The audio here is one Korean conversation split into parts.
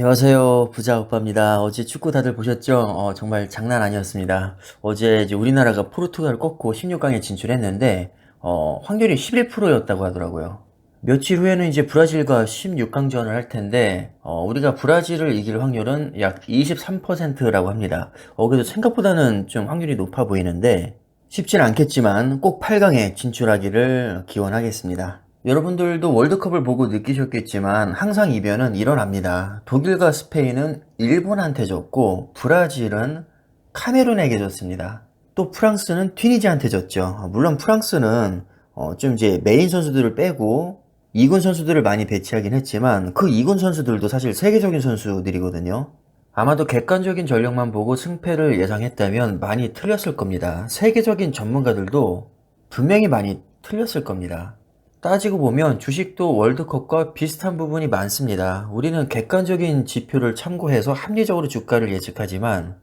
안녕하세요. 부자 오빠입니다. 어제 축구 다들 보셨죠? 어, 정말 장난 아니었습니다. 어제 이제 우리나라가 포르투갈을 꺾고 16강에 진출했는데, 어, 확률이 11%였다고 하더라고요. 며칠 후에는 이제 브라질과 16강전을 할 텐데, 어, 우리가 브라질을 이길 확률은 약 23%라고 합니다. 어, 그래도 생각보다는 좀 확률이 높아 보이는데, 쉽진 않겠지만 꼭 8강에 진출하기를 기원하겠습니다. 여러분들도 월드컵을 보고 느끼셨겠지만 항상 이변은 일어납니다. 독일과 스페인은 일본한테 졌고 브라질은 카메룬에게 졌습니다. 또 프랑스는 튀니지한테 졌죠. 물론 프랑스는 어, 좀 이제 메인 선수들을 빼고 2군 선수들을 많이 배치하긴 했지만 그 2군 선수들도 사실 세계적인 선수들이거든요. 아마도 객관적인 전력만 보고 승패를 예상했다면 많이 틀렸을 겁니다. 세계적인 전문가들도 분명히 많이 틀렸을 겁니다. 따지고 보면 주식도 월드컵과 비슷한 부분이 많습니다. 우리는 객관적인 지표를 참고해서 합리적으로 주가를 예측하지만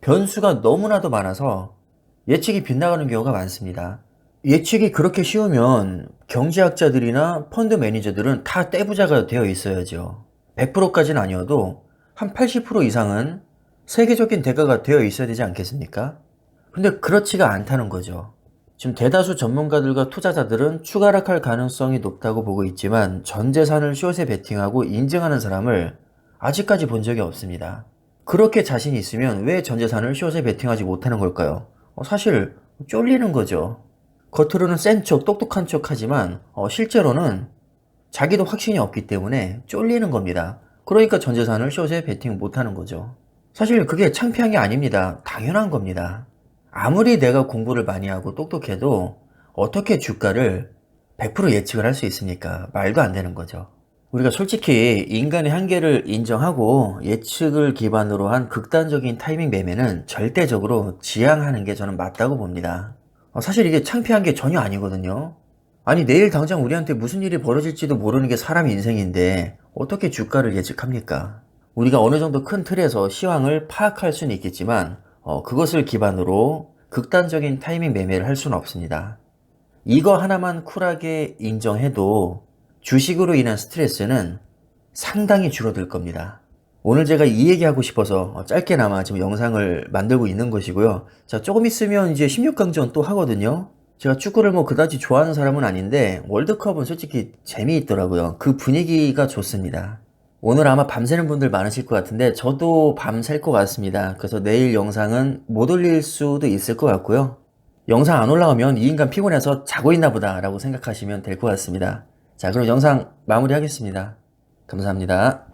변수가 너무나도 많아서 예측이 빗나가는 경우가 많습니다. 예측이 그렇게 쉬우면 경제학자들이나 펀드 매니저들은 다 떼부자가 되어 있어야죠. 100%까지는 아니어도 한 80% 이상은 세계적인 대가가 되어 있어야 되지 않겠습니까? 근데 그렇지가 않다는 거죠. 지금 대다수 전문가들과 투자자들은 추가 락할 가능성이 높다고 보고 있지만 전 재산을 숏에 베팅하고 인증하는 사람을 아직까지 본 적이 없습니다. 그렇게 자신이 있으면 왜 전 재산을 숏에 베팅하지 못하는 걸까요? 어, 사실 쫄리는 거죠. 겉으로는 센 척, 똑똑한 척 하지만 어, 실제로는 자기도 확신이 없기 때문에 쫄리는 겁니다. 그러니까 전 재산을 숏에 베팅 못하는 거죠. 사실 그게 창피한 게 아닙니다. 당연한 겁니다. 아무리 내가 공부를 많이 하고 똑똑해도 어떻게 주가를 100% 예측을 할 수 있습니까? 말도 안 되는 거죠. 우리가 솔직히 인간의 한계를 인정하고 예측을 기반으로 한 극단적인 타이밍 매매는 절대적으로 지양하는 게 저는 맞다고 봅니다. 어, 사실 이게 창피한 게 전혀 아니거든요. 아니, 내일 당장 우리한테 무슨 일이 벌어질지도 모르는 게 사람 인생인데 어떻게 주가를 예측합니까? 우리가 어느 정도 큰 틀에서 시황을 파악할 수는 있겠지만 어, 그것을 기반으로 극단적인 타이밍 매매를 할 수는 없습니다. 이거 하나만 쿨하게 인정해도 주식으로 인한 스트레스는 상당히 줄어들 겁니다. 오늘 제가 이 얘기하고 싶어서 어, 짧게나마 지금 영상을 만들고 있는 것이고요. 자, 조금 있으면 이제 16강전 또 하거든요. 제가 축구를 뭐 그다지 좋아하는 사람은 아닌데 월드컵은 솔직히 재미있더라고요. 그 분위기가 좋습니다. 오늘 아마 밤새는 분들 많으실 것 같은데 저도 밤샐 것 같습니다. 그래서 내일 영상은 못 올릴 수도 있을 것 같고요. 영상 안 올라오면 이 인간 피곤해서 자고 있나 보다 라고 생각하시면 될 것 같습니다. 자 그럼 영상 마무리하겠습니다. 감사합니다.